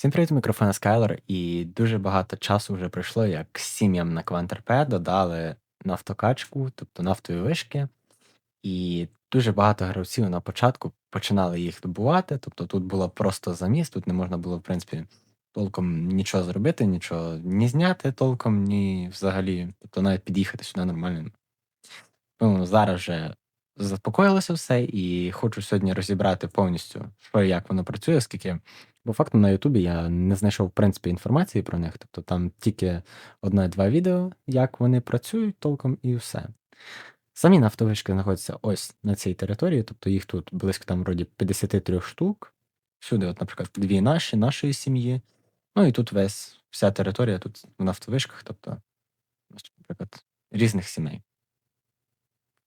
Всім привіт, мікрофон Скайлер, і дуже багато часу вже пройшло, як сім'ям на Квантерпе додали нафтокачку, тобто нафтові вишки, і дуже багато гравців на початку починали їх добувати. Тобто тут було просто заміс, тут не можна було, в принципі, толком нічого зробити, нічого ні зняти толком, ні взагалі, тобто навіть під'їхати сюди нормально. Ну, зараз вже заспокоїлося все, і хочу сьогодні розібрати повністю, що і як воно працює, оскільки по факту на Ютубі я не знайшов в принципі інформації про них. Тобто там тільки одне-два відео, як вони працюють толком, і все. Самі нафтовишки знаходяться ось на цій території, тобто їх тут близько там вроді 53 штук. Всюди, от, наприклад, дві наші, нашої сім'ї. Ну і тут весь вся територія тут в нафтовишках, тобто, наприклад, різних сімей.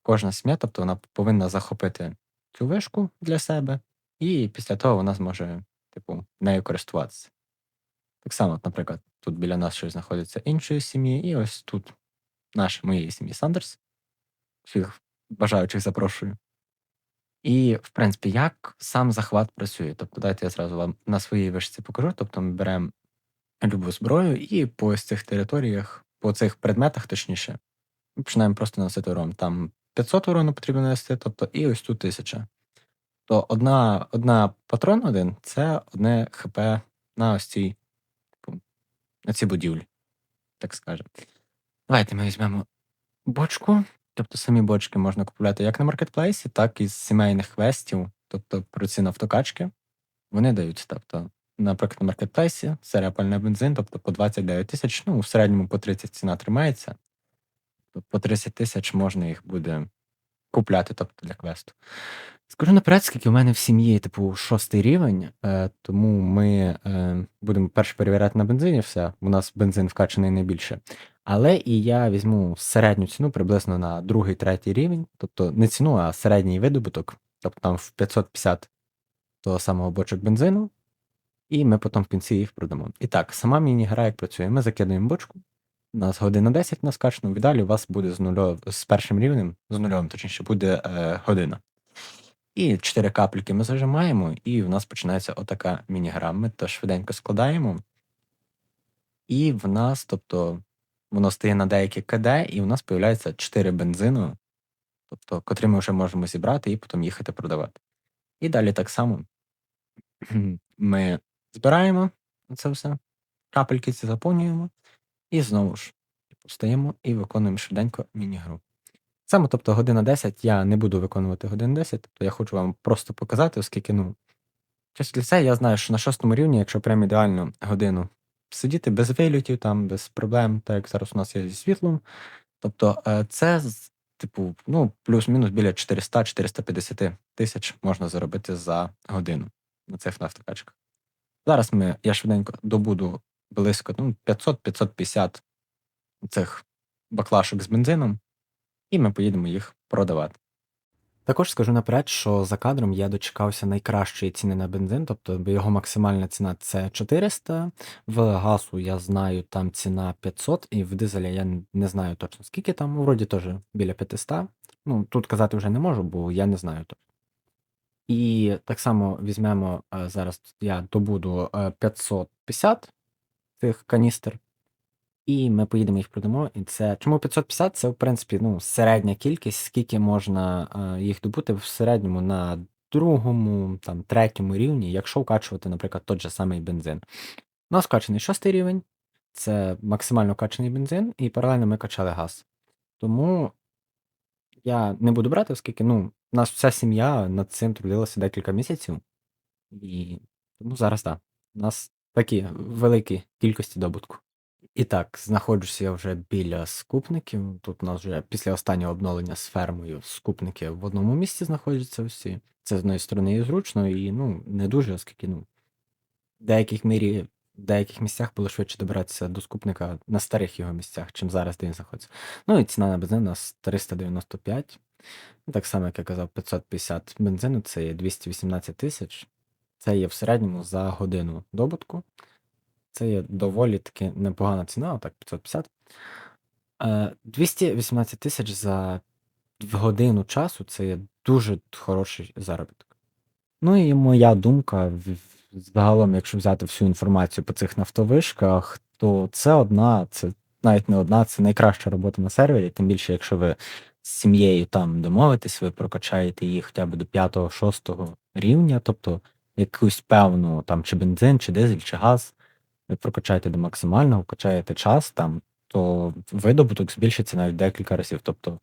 Кожна сім'я, тобто вона повинна захопити цю вишку для себе, і після того вона зможе, типу, нею користуватися. Так само, от, наприклад, тут біля нас щось знаходиться іншої сім'ї, і ось тут наша моєї сім'ї Сандерс. Всіх бажаючих запрошую. І, в принципі, як сам захват працює. Тобто, дайте я зразу вам на своїй вишці покажу. Тобто ми беремо любу зброю і по ось цих територіях, по цих предметах, точніше, починаємо просто наносити урон. Там 500 урону потрібно нанести, тобто, і ось тут 1000. То одна одна патрон один це одне ХП на ось цій типу, на цій будівлі, так скажемо. Давайте ми візьмемо бочку. Тобто самі бочки можна купувати як на маркетплейсі, так і з сімейних квестів, тобто про ці нафтокачки. Вони дають. Тобто, наприклад, на маркетплейсі серія пальний бензин, тобто по 29 тисяч, ну, в середньому по 30 ціна тримається. Тобто по 30 тисяч можна їх буде купляти, тобто для квесту. Скажу наперед, скільки у мене в сім'ї, типу, шостий рівень, е, тому ми е, будемо перше перевіряти на бензині все. У нас бензин вкачаний найбільше. Але і я візьму середню ціну приблизно на другий, третій рівень, тобто не ціну, а середній видобуток, тобто там в 550 того самого бочок бензину, і ми потім в кінці їх продамо. І так, сама міні-гра як працює. Ми закидаємо бочку, у нас година 10 на скачану, далі у вас буде з нульов, з першим рівнем, з нульовим, точніше, буде е, година. І 4 капліки ми зажимаємо, і в нас починається отака міні-гра. Ми то швиденько складаємо. І в нас, тобто, воно стає на деякі КД, і в нас з'являється 4 бензину, тобто, котрі ми вже можемо зібрати і потім їхати продавати. І далі так само ми збираємо це все, капельки ці заповнюємо, і знову ж типу, стаємо і виконуємо швиденько міні-гру. Саме, тобто, година 10 я не буду виконувати годину 10, тобто я хочу вам просто показати, оскільки, ну, для це я знаю, що на шостому рівні, якщо прям ідеально годину сидіти без вилітів, там, без проблем, так як зараз у нас є зі світлом, тобто е, це, типу, ну, плюс-мінус біля 400-450 тисяч можна заробити за годину на цих нафтокачках. Зараз ми, я швиденько добуду близько ну, 500-550 цих баклашок з бензином, і ми поїдемо їх продавати. Також скажу наперед, що за кадром я дочекався найкращої ціни на бензин, тобто його максимальна ціна це 400, в газу я знаю там ціна 500, і в дизеля я не знаю точно скільки там, вроді теж біля 500. Ну, тут казати вже не можу, бо я не знаю точно. І так само візьмемо е, зараз я добуду е, 550 цих каністр, і ми поїдемо їх продамо. І це чому 550? Це, в принципі, ну, середня кількість, скільки можна е, їх добути в середньому на другому, там, третьому рівні, якщо вкачувати, наприклад, той же самий бензин. У нас качаний шостий рівень, це максимально качаний бензин, і паралельно ми качали газ. Тому я не буду брати, оскільки ну, у нас вся сім'я над цим трудилася декілька місяців. І тому зараз так. У нас такі великі кількості добутку. І так, знаходжуся я вже біля скупників. Тут у нас вже після останнього обновлення з фермою скупники в одному місці знаходяться всі. Це з одної сторони і зручно, і ну, не дуже, оскільки ну, в деяких мірі, в деяких місцях було швидше добиратися до скупника на старих його місцях, чим зараз, де він знаходиться. Ну і ціна на бензин у нас 395. Так само, як я казав, 550 бензину це є 218 тисяч. Це є в середньому за годину добутку. Це є доволі таки непогана ціна, так, 550. Е, 218 тисяч за годину часу це є дуже хороший заробіток. Ну і моя думка, загалом, якщо взяти всю інформацію по цих нафтовишках, то це одна, це навіть не одна, це найкраща робота на сервері. Тим більше, якщо ви з сім'єю там домовитесь, ви прокачаєте її хоча б до 5-6 рівня, тобто якусь певну там чи бензин, чи дизель, чи газ, ви прокачаєте до максимального, вкачаєте час там, то видобуток збільшиться навіть декілька разів. Тобто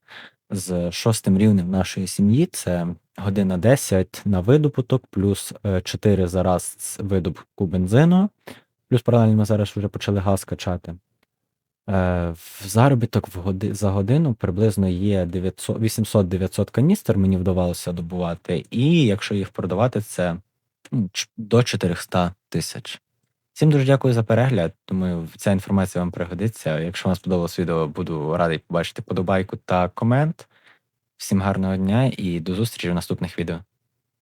з шостим рівнем нашої сім'ї це година 10 на видобуток, плюс е, 4 за раз з видобутку бензину, плюс паралельно ми зараз вже почали газ качати. Е, в заробіток в годи, за годину приблизно є 800-900 каністр, мені вдавалося добувати, і якщо їх продавати, це до 400 тисяч. Всім дуже дякую за перегляд. Думаю, ця інформація вам пригодиться. Якщо вам сподобалось відео, буду радий побачити подобайку та комент. Всім гарного дня і до зустрічі в наступних відео.